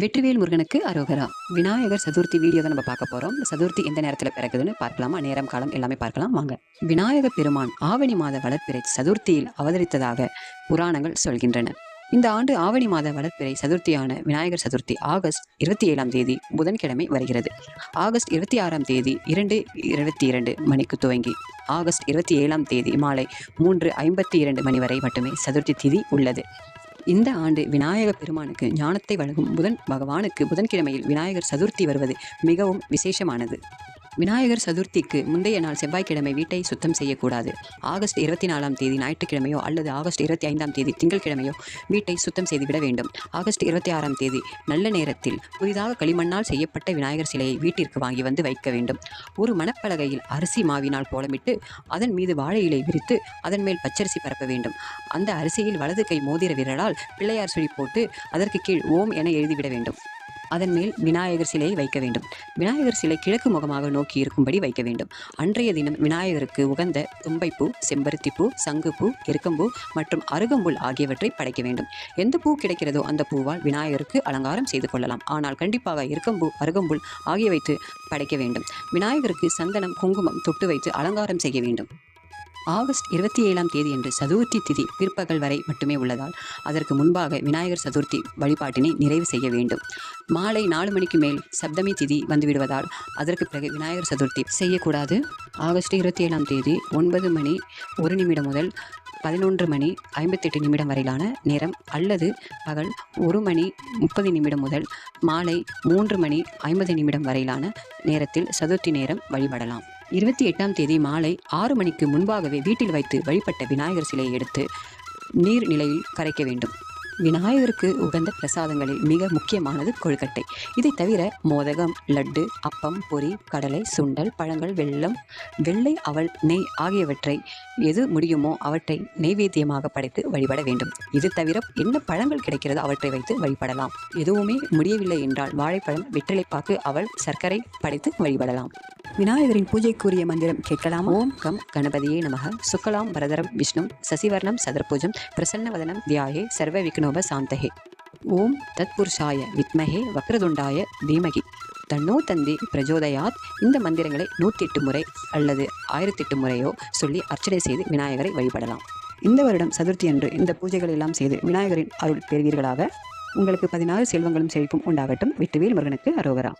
வெற்றிவேல் முருகனுக்கு அரோகரா. விநாயகர் சதுர்த்தி வீடியோ தான் நம்ம பார்க்க போகிறோம் சதுர்த்தி எந்த நேரத்தில் பிறகுதுன்னு பார்க்கலாமா? நேரம் காலம் எல்லாமே பார்க்கலாம். வாங்க. விநாயக பெருமான் ஆவணி மாத வளர்ப்பிறை சதுர்த்தியில் அவதரித்ததாக புராணங்கள் சொல்கின்றன. இந்த ஆண்டு ஆவணி மாத வளர்ப்பிறை சதுர்த்தியான விநாயகர் சதுர்த்தி ஆகஸ்ட் இருபத்தி ஏழாம் தேதி புதன்கிழமை வருகிறது. ஆகஸ்ட் இருபத்தி ஆறாம் தேதி இரண்டு இருபத்தி இரண்டு மணிக்கு துவங்கி ஆகஸ்ட் இருபத்தி ஏழாம் தேதி மாலை மூன்று ஐம்பத்தி இரண்டு மணி வரை மட்டுமே சதுர்த்தி திதி உள்ளது. இந்த ஆண்டு விநாயக பெருமானுக்கு ஞானத்தை வழங்கும் புதன் பகவானுக்கு புதன்கிழமையில் விநாயகர் சதுர்த்தி வருவது மிகவும் விசேஷமானது. விநாயகர் சதுர்த்திக்கு முந்தைய நாள் செவ்வாய்க்கிழமை வீட்டை சுத்தம் செய்யக்கூடாது. ஆகஸ்ட் இருபத்தி நாலாம் தேதி ஞாயிற்றுக்கிழமையோ அல்லது ஆகஸ்ட் இருபத்தி ஐந்தாம் தேதி திங்கட்கிழமையோ வீட்டை சுத்தம் செய்துவிட வேண்டும். ஆகஸ்ட் இருபத்தி ஆறாம் தேதி நல்ல நேரத்தில் புதிதாக களிமண்ணால் செய்யப்பட்ட விநாயகர் சிலையை வீட்டிற்கு வாங்கி வந்து வைக்க வேண்டும். ஒரு மணப்பலகையில் அரிசி மாவினால் கோலமிட்டு அதன் மீது வாழை இலை விரித்து அதன் மேல் பச்சரிசி பரப்ப வேண்டும். அந்த அரிசியில் வலது கை மோதிர விரலால் பிள்ளையார் சுழி போட்டு அதற்கு கீழ் ஓம் என எழுதிவிட வேண்டும். அதன் மேல் விநாயகர் சிலையை வைக்க வேண்டும். விநாயகர் சிலை கிழக்கு முகமாக நோக்கி இருக்கும்படி வைக்க வேண்டும். அன்றைய தினம் விநாயகருக்கு உகந்த தும்பைப்பூ செம்பருத்திப்பூ சங்குப்பூ எருக்கம்பூ மற்றும் அருகம்புல் ஆகியவற்றை படைக்க வேண்டும். எந்த பூ கிடைக்கிறதோ அந்த பூவால் விநாயகருக்கு அலங்காரம் செய்து கொள்ளலாம். ஆனால் கண்டிப்பாக எருக்கம்பூ அருகம்புல் ஆகிய வைத்து படைக்க வேண்டும். விநாயகருக்கு சந்தனம் குங்குமம் தொட்டு வைத்து அலங்காரம் செய்ய வேண்டும். ஆகஸ்ட் இருபத்தி ஏழாம் தேதி என்று சதுர்த்தி திதி பிற்பகல் வரை மட்டுமே உள்ளதால் அதற்கு முன்பாக விநாயகர் சதுர்த்தி வழிபாட்டினை நிறைவு செய்ய வேண்டும். மாலை நாலு மணிக்கு மேல் சப்தமி திதி வந்துவிடுவதால் அதற்கு பிறகு விநாயகர் சதுர்த்தி செய்யக்கூடாது. ஆகஸ்ட் இருபத்தி ஏழாம் தேதி ஒன்பது மணி ஒரு நிமிடம் முதல் பதினொன்று மணி ஐம்பத்தெட்டு நிமிடம் வரையிலான நேரம் அல்லது பகல் ஒரு மணி முப்பது நிமிடம் முதல் மாலை மூன்று மணி ஐம்பது நிமிடம் வரையிலான நேரத்தில் சதுர்த்தி நேரம் வழிபடலாம். இருபத்தி எட்டாம் தேதி மாலை ஆறு மணிக்கு முன்பாகவே வீட்டில் வைத்து வழிபட்ட விநாயகர் சிலையை எடுத்து நீர் நிலையில் கரைக்க வேண்டும். விநாயகருக்கு உகந்த பிரசாதங்களில் மிக முக்கியமானது கொழுக்கட்டை. இதை தவிர மோதகம் லட்டு அப்பம் பொரி கடலை சுண்டல் பழங்கள் வெள்ளம் வெள்ளை அவள் நெய் ஆகியவற்றை எது முடியுமோ அவற்றை நெய்வேத்தியமாக படைத்து வழிபட வேண்டும். இது தவிர என்ன பழங்கள் கிடைக்கிறதோ அவற்றை வைத்து வழிபடலாம். எதுவுமே முடியவில்லை என்றால் வாழைப்பழம் வெற்றிலைப்பாக்கு அவள் சர்க்கரை படைத்து வழிபடலாம். விநாயகரின் பூஜைக்குரிய மந்திரம் கேட்கலாம்? ஓம் கம் கணபதியே நமக. சுக்கலாம் வரதரம் விஷ்ணு சசிவர்ணம் சதர்பூஜம் பிரசன்னவதனம் தியாயே சர்வ விக்னோப சாந்தகே. ஓம் தத்புருஷாய வித்மஹே வக்ரதுண்டாய தீமகி. தன்னோ தந்தி பிரஜோதயாத். இந்த மந்திரங்களை நூற்றி எட்டு முறை அல்லது ஆயிரத்தி எட்டு முறையோ சொல்லி அர்ச்சனை செய்து விநாயகரை வழிபடலாம். இந்த வருடம் சதுர்த்தி அன்று இந்த பூஜைகள் எல்லாம் செய்து விநாயகரின் அருள் பெறுவீர்களாக? உங்களுக்கு பதினாறு செல்வங்களும் செழிப்பும் உண்டாகட்டும். விட்டுவேல் முருகனுக்கு அரோகரா.